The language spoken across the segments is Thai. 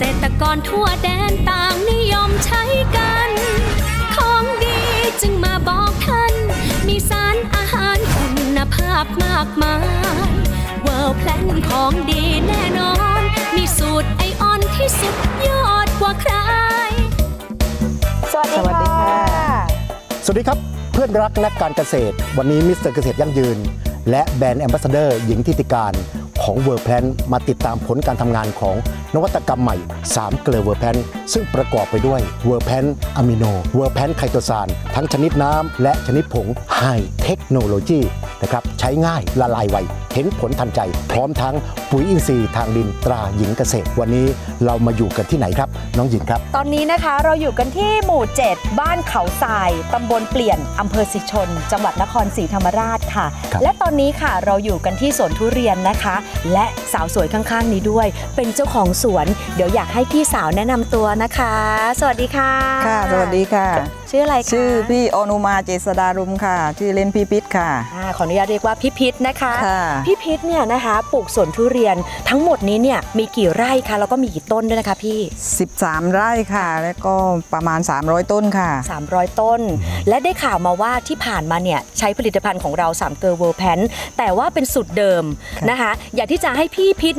ษตรกรทั่วแดนต่างนิยมใช้กัน ของดีจึงมาบอกท่าน มีสารอาหารคุณภาพมากมาย เวิร์แพลนของดีแน่นอน มีสูตรไอออนที่สุดยอดกว่าใคร สวัสดีสวัสดีค่ะค่ะ สวัสดีครับเพื่อนรักนักการเกษตร วันนี้มิสเตอร์เกษตรยั่งยืน และแบรนด์แอมบาสเดอร์หญิงทิติการ ของเวอร์แพนมาติดตามผลการทำงานของนวัตกรรมใหม่ 3 เกลือเวอร์แพนซึ่งประกอบไปด้วยเวอร์แพนอะมิโนเวอร์แพนไคโตซานทั้งชนิดน้ำและชนิดผงไฮเทคโนโลยีนะครับใช้ง่ายละลายไวเห็นผลทันใจ พร้อมทั้งปุ๋ยอินทรีย์ทางดินตราหญิงเกษตร วันนี้เรามาอยู่กันที่ไหนครับ น้องหญิงครับ ตอนนี้นะคะเราอยู่กันที่หมู่ 7 บ้านเขาทรายตำบลเปลี่ยนอำเภอสิชน จังหวัดนครศรีธรรมราชค่ะ ครับ และตอนนี้ค่ะเราอยู่กันที่สวนทุเรียนนะคะ และสาวสวยข้างๆ นี้ด้วย เป็นเจ้าของสวน เดี๋ยวอยากให้พี่สาวแนะนำตัวนะคะ สวัสดีค่ะค่ะ สวัสดีค่ะ ชื่ออะไรคะชื่อพี่อนุมาเจษดารุมค่ะ ชื่อเล่นพี่พิษค่ะ อ่าขออนุญาตเรียกว่าพี่พิษนะคะ ค่ะ พี่พิษเนี่ยนะคะปลูกสวนทุเรียนทั้งหมดนี้เนี่ยมีกี่ไร่คะแล้วก็มีกี่ต้นด้วยนะคะพี่13ไร่ค่ะ แล้วก็ประมาณ 300 ต้นค่ะ 300 ต้น และได้ข่าวมาว่าที่ผ่านมาเนี่ยใช้ผลิตภัณฑ์ของเรา3เกอร์เวิร์แพนแต่ว่าเป็นสูตรเดิมค่ะนะคะ อยากที่จะให้พี่พิษ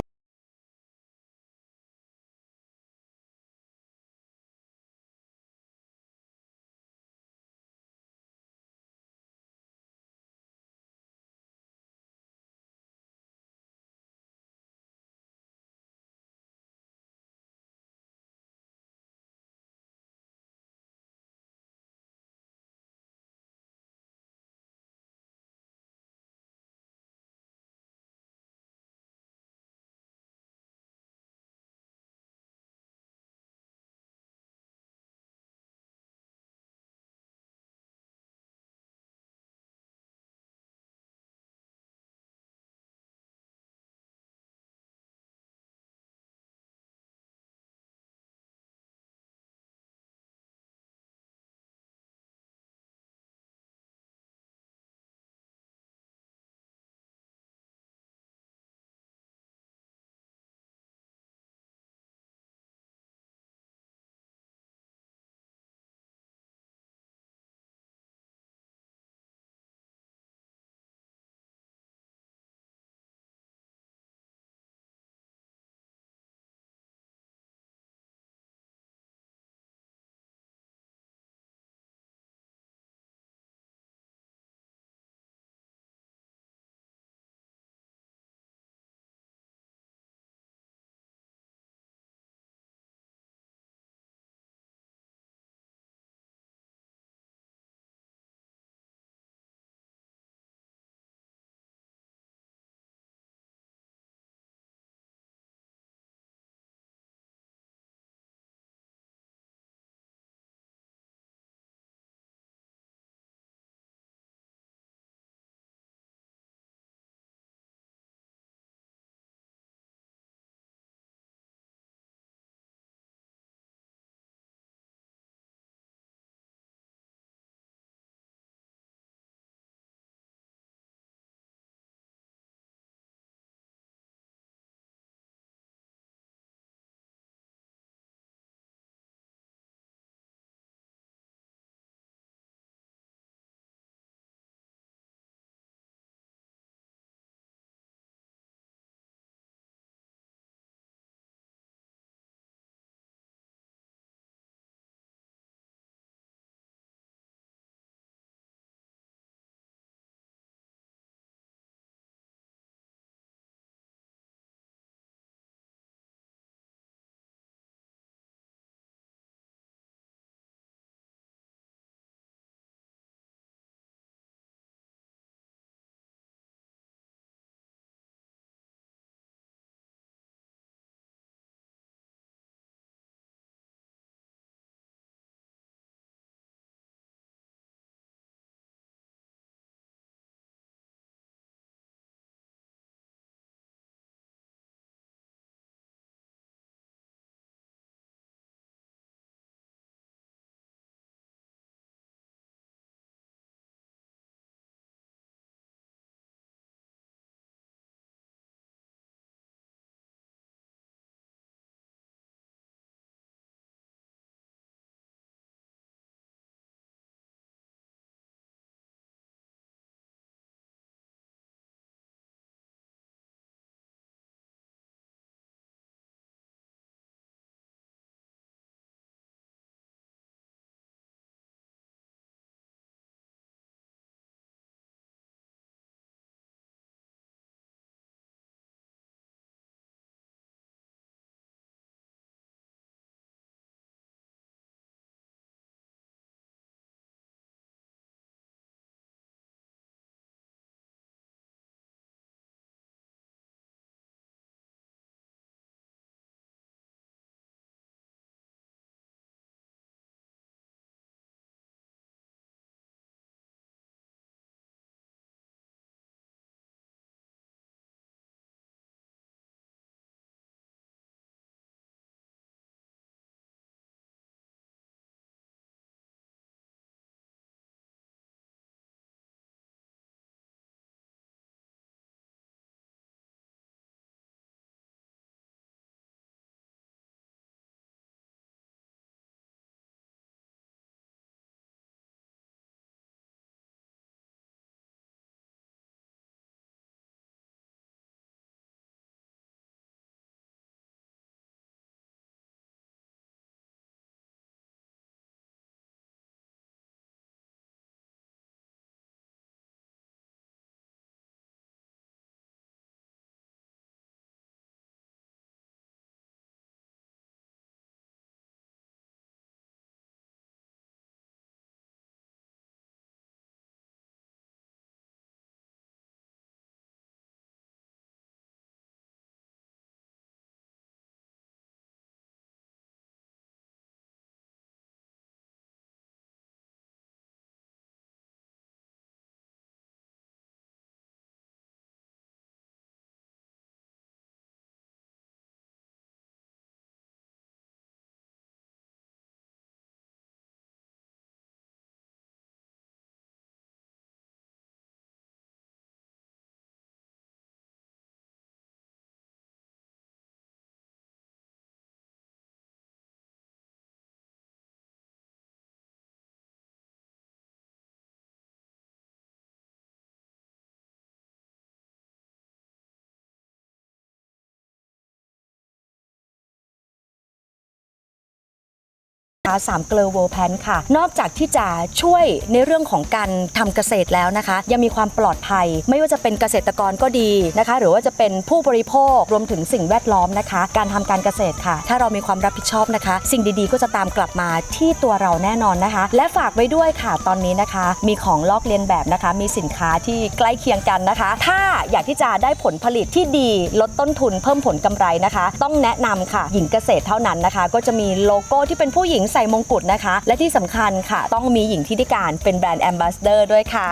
สามเกลอโวแพนค่ะ นอกจากที่จะช่วยในเรื่องของการทำเกษตรแล้วนะคะ ยังมีความปลอดภัย ไม่ว่าจะเป็นเกษตรกรก็ดีนะคะ หรือว่าจะเป็นผู้บริโภครวมถึงสิ่งแวดล้อมนะคะ การทำการเกษตรค่ะ ถ้าเรามีความรับผิดชอบนะคะ สิ่งดีๆ ก็จะตามกลับมาที่ตัวเราแน่นอนนะคะ และฝากไว้ด้วยค่ะตอนนี้นะคะ มีของลอกเลียนแบบนะคะ มีสินค้าที่ใกล้เคียงกันนะคะ ถ้าอยากที่จะได้ผลผลิตที่ดีลดต้นทุนเพิ่มผลกำไรนะคะ ต้องแนะนำค่ะหญิงเกษตรเท่านั้นนะคะ ก็จะมีโลโก้ที่เป็นผู้หญิงใส่มงกุฎนะคะ และที่สำคัญค่ะ ต้องมีหญิงที่ได้การเป็นแบรนด์แอมบาสเดอร์ด้วยค่ะ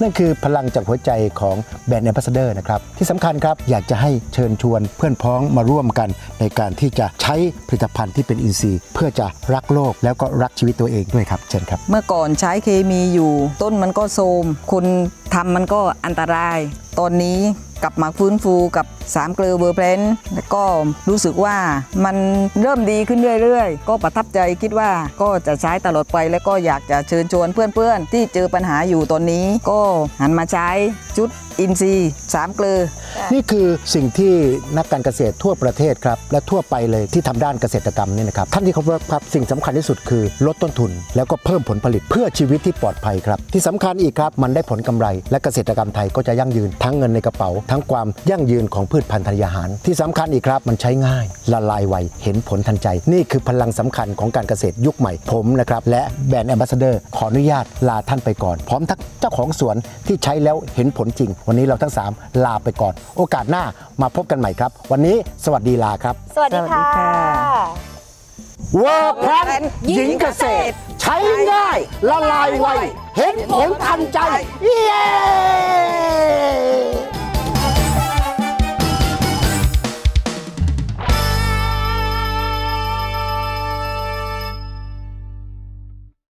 นั่นคือพลังจากหัวใจของแบรนด์แอมบาสเดอร์นะครับ ที่สำคัญครับ อยากจะให้เชิญชวนเพื่อนพ้องมาร่วมกัน ในการที่จะใช้ผลิตภัณฑ์ที่เป็นอินทรีย์ เพื่อจะรักโลกแล้วก็รักชีวิตตัวเองด้วยครับเชิญครับ เมื่อก่อนใช้เคมีอยู่ ต้นมันก็โทรมคนทำมันก็อันตราย ตอนนี้ กลับมาฟื้นฟูกับสามเกลือเบอร์เพลนแล้วก็รู้สึกว่ามันเริ่มดีขึ้นเรื่อยๆ ก็ประทับใจคิดว่าก็จะใช้ตลอดไปแล้วก็อยากจะเชิญชวนเพื่อนๆ ที่เจอปัญหาอยู่ตอนนี้ ก็หันมาใช้ชุด อินซีย์สามเกลือ นี่คือสิ่งที่นักการเกษตรทั่วประเทศครับ และทั่วไปเลยที่ทำด้านเกษตรกรรมเนี่ยนะครับท่านที่เคารพครับสิ่งสำคัญที่สุดคือ ลดต้นทุน แล้วก็เพิ่มผลผลิตเพื่อชีวิตที่ปลอดภัยครับ ที่สำคัญอีกครับมันได้ผลกำไร และเกษตรกรรมไทยก็จะยั่งยืนทั้งเงินในกระเป๋า ทั้งความยั่งยืนของพืชพันธุ์ธัญญาหาร ที่สำคัญอีกครับมันใช้ง่ายละลายไวเห็นผลทันใจ นี่คือพลังสำคัญของการเกษตรยุคใหม่ผมนะครับและแบรนด์แอมบาสเดอร์ขออนุญาตลาท่านไปก่อน พร้อมทั้งเจ้าของสวนที่ใช้แล้วเห็นผลจริงวันนี้เราทั้งสามลาไปก่อน โอกาสหน้ามาพบกันใหม่ครับ วันนี้สวัสดีลาครับสวัสดีค่ะสวัสดีค่ะเวิร์กแพลนหญิงเกษตร ใช้ง่ายละลายไวเห็นผลทันใจ เย้